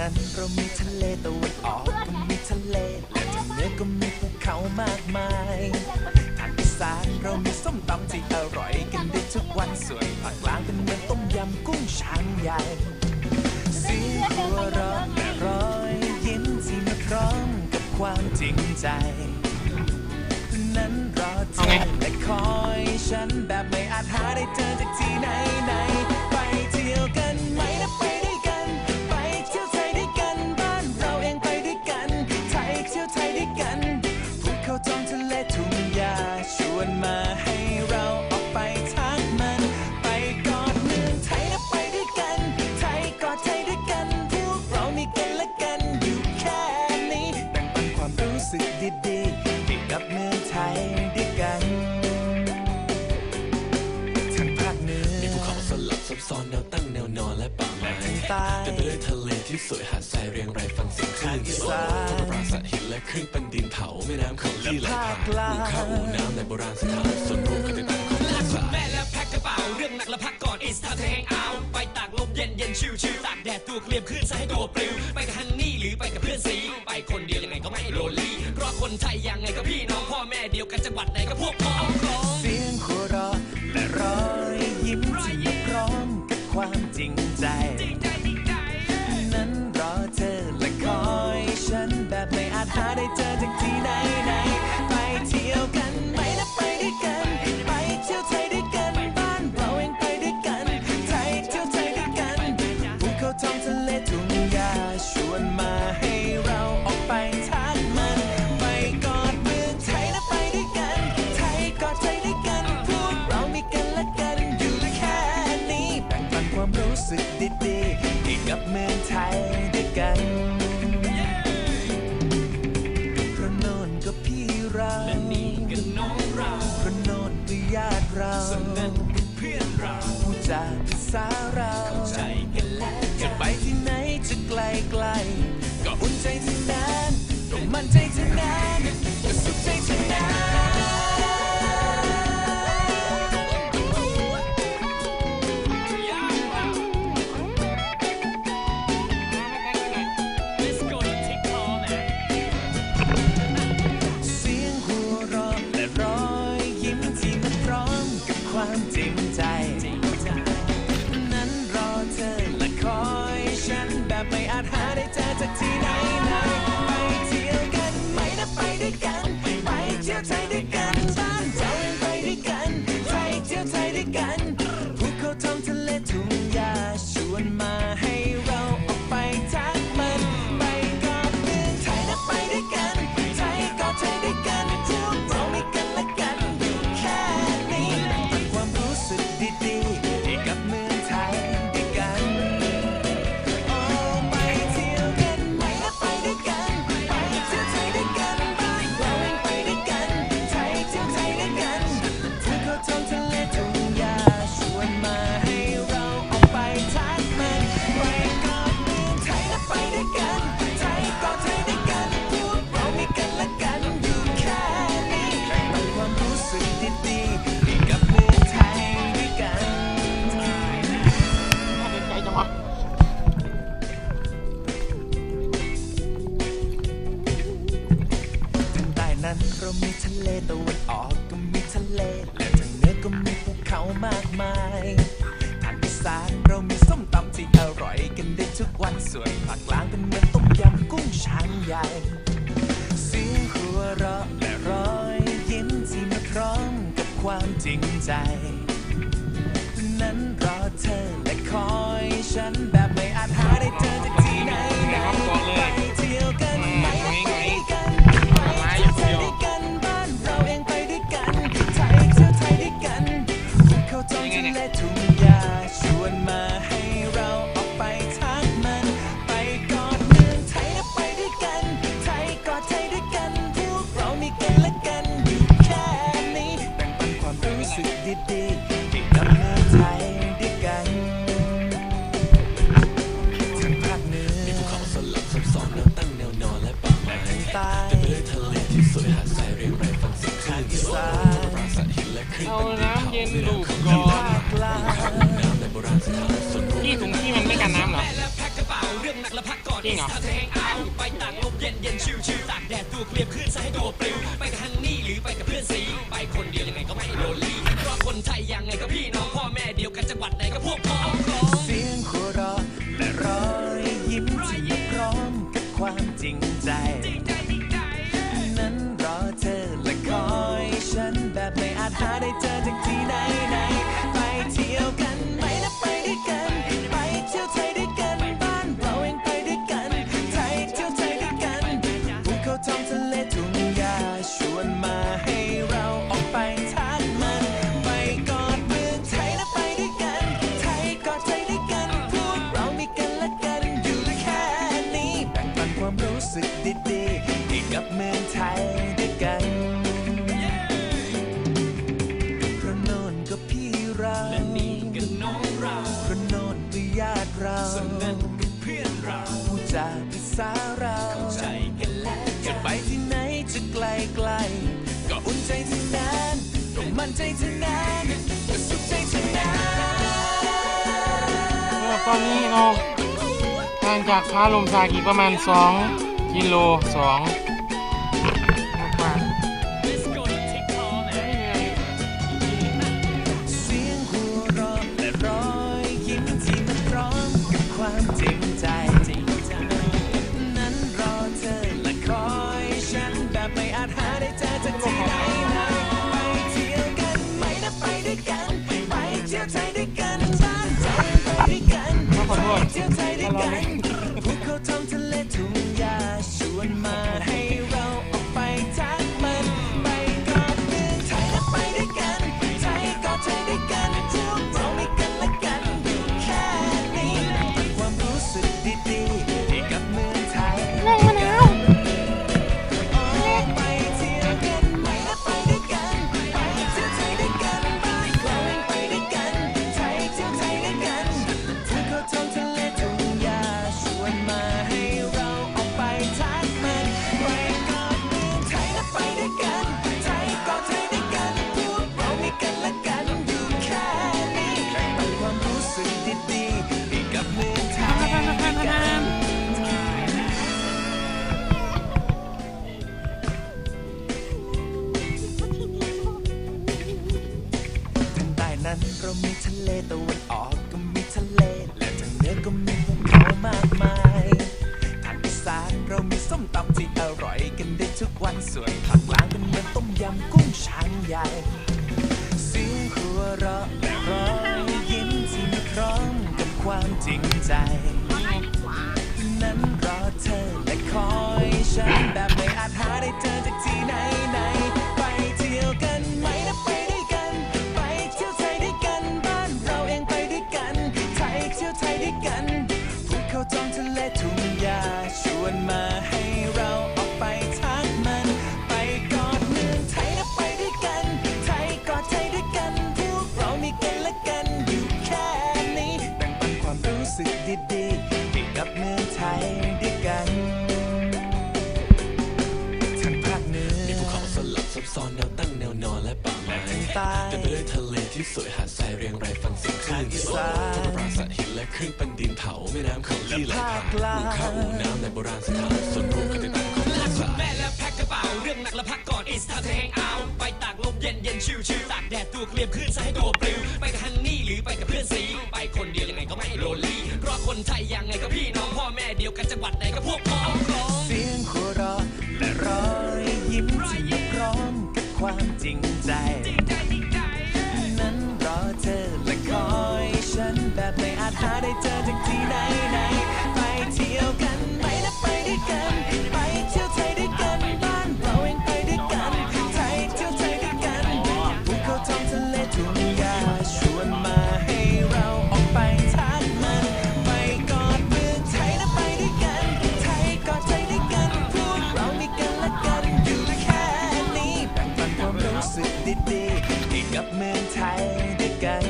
นั้นเรามีทะเลตะวันออกก็มีทะเลและทางเหนือก็มีภูเขามากมายทางอีสานเรามีส้มตำที่อร่อยกันได้ทุกวันส่วนภาคกลางเป็นเหมือนต้มยำกุ้งชามใหญ่เสียงหัวเราะและรอยยิ้มที่มาพร้อมกับความจริงใจ นั้นรอเธอและคอยฉันแบบไม่อาจหาได้เจอจากที่ไหนไหน ใต้เต็มไปด้วยทะเลที่สวยหาดทรายเรียงรายฟังเสียงคลื่นที่โอ้าคอีสานทปราสาทหินและคลื่นป็นดินเผาแม่น้ำเขาที่ไหลผ่านอู่ข้าวอู่น้ำในโบราณสถานส่วนรวมกันติดตามของภาคสายแม่และแพ็คกระเป๋าเรื่องหนักและพักก่อน it's time to hang out ไปตากลมเย็นเย็นชิวชิวตากแดดตัวเคลียมขึ้นซะให้ตัวปลิวไปกับฮันนี่หรือไปกับเพื่อนสีไปคนเดียวยังไงก็ไม่โดนลี่เพราะคนไทยยังไงก็พี่น้องพ่อแม่เดียวกันจังหวัดไหนก็พวกพ้อง เราส่วนนั้นเพื่อนเราผู้จาภาษาเราเข้าใจกันแล้วจะไปที่ไหนจะไกลไกล ก็อุ่นใจที่นั้นก็มั่นใจที่นั้น นั้นเรามีทะเลตะวันออกก็มีทะเล และทางเหนือก็มีภูเขามากมายทางอีสานเรามีส้มตำที่อร่อยกันได้ทุกวันส่วนภาคกลางเป็นเหมือนต้มยำกุ้งชามใหญ่เสียงหัวเราะและรอยยิ้มที่มาพร้อมกับความจริงใจ นั้นรอเธอและคอยฉันแบบ ท้องทะเลทุ่งหญ้าชวนมาให้เราออกไปทักมัน ไปกอดเมืองไทยนะไปด้วยกัน ไทยกอดไทยด้วยกันพวกเรามีกันและกันอยู่แค่นี้แบ่งปันความรู้สึกดีๆให้กับเมืองไทยด้วยกันทั้งภาคเหนือมีภูเขาสลับซับซ้อนแนวตั้งแนวนอนและป่าไม้ใต้เต็มไปด้วยทะเลที่สวยหาดทรายเรียงรายฟังเสียงคลื่นที่โอ้ทอปราสาทหินและคลื่นเอาเป็นดินเผาน้ำเย็นแจริงเหรอเธอแห้งเอาไปตากลมเย็นเย็นชิวชิวตากแดดตัวเคลียบขึ้นซะให้ตัวปลิวไปกับฮันนี่หรือไปกับเพื่อนสีไปคนเดียวยังไงก็ไม่โรลลี่เพราะคนไทยยังไงก็พี่น้องพ่อแม่เดียวกันจังหวัดไหนก็พวกพ้องพ้องเสียงหัวเราะและรอยยิ้มที่มาพร้อมกับความจริงใจนั้นรอเธอและคอยฉันแบบไม่อาจหาได้เจอจากที่ไหนไหน สึกดีๆให้กับเมืองไทยด้วยกัน เพราะโน่นก็พี่เราและนี่ก็น้องเราเพราะโน่นก็ญาติเราส่วนนั้นก็เพื่อนเราผู้จาภาษาเราใจกันและจะไปที่ไหนจะไกลไกลๆก็อุ่นใจทั้งนั้นต้องมั่นใจทั้งนั้นก็สุขใจทั้งนั้นแล้วตอนนี้เราห่างจากพาลมซากอีกประมาณ2 กิโล2 Let's go to TikTok เสียงหัวเราะและรอยยิ้มที่มันพร้อมกับความจริงใจนั้นรอเธอและคอยฉั นั้นเรามีทะเลตะวันออกก็มีทะเล และทางเหนือก็มีภูเขามากมายทางอีสานเรามีส้มตำที่อร่อยกันได้ทุกวันส่วนภาคกลางเป็นเหมือนต้มยำกุ้งช้างใหญ่เสียงหัวเราะและรอยยิ้มที่มีพร้อมกับความจริงใจ วนมาให้เราออกไปทักมัน ไปกอดเมืองไทยนะไปด้วยกัน ไทยกอดไทยด้วยกันพวกเรามีกันและกันอยู่แค่นี้แบ่งปันความรู้สึกดีๆให้กับเมืองไทยด้วยกันทั้งภาคเหนือมีภูเขาสลับซับซ้อน ซ้างใต้เต็มไปด้วยทะเลที่สวยหาดทรายเรียงรายฟังเสียงคลื่นที่สานโอ้ปราสาทหินและขึ้นป็นดินเผาแม่น้ำเขาที่ไหลผ่านลูกข้าวอู่น้ำในโบราณสถานส่วนรวมกันติดตามของลาภาคุษาณแม่และแพ็คกระเป๋าเรื่องหนักและพักก่อน it's time to hang out ไปตากลมเย็นเย็นชิวชิวตากแดดตัวเคลียบขึ้นซะให้ตัวปลิวไปกับฮันนี่หรือไปกับเพื่อนสีไปคนเดียวยังไงก็ไม่โรลลี่เพราะคนไทยยังไงก็พี่น้องพ่อแม่เดียวกันจังหวัดไหนก็พวกพ้องพ้องเสียงหัวเราะและรอยยิ้มที่พร้อม ความจริงใจ นั้นรอเธอและคอยฉันแบบไม่อาจหาได้เจอจากที่ไหน เมืองไทยด้วยกัน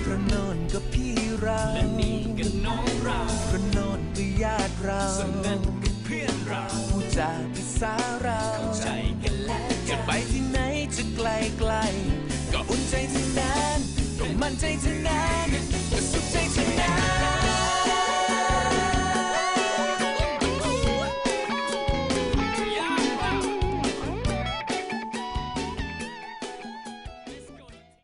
เพราะโน่นก็พี่เราและนี่ก็น้องเราเพราะโน่นก็ญาติเราส่วนนั้นก็เพื่อนเราผู้จาภาษา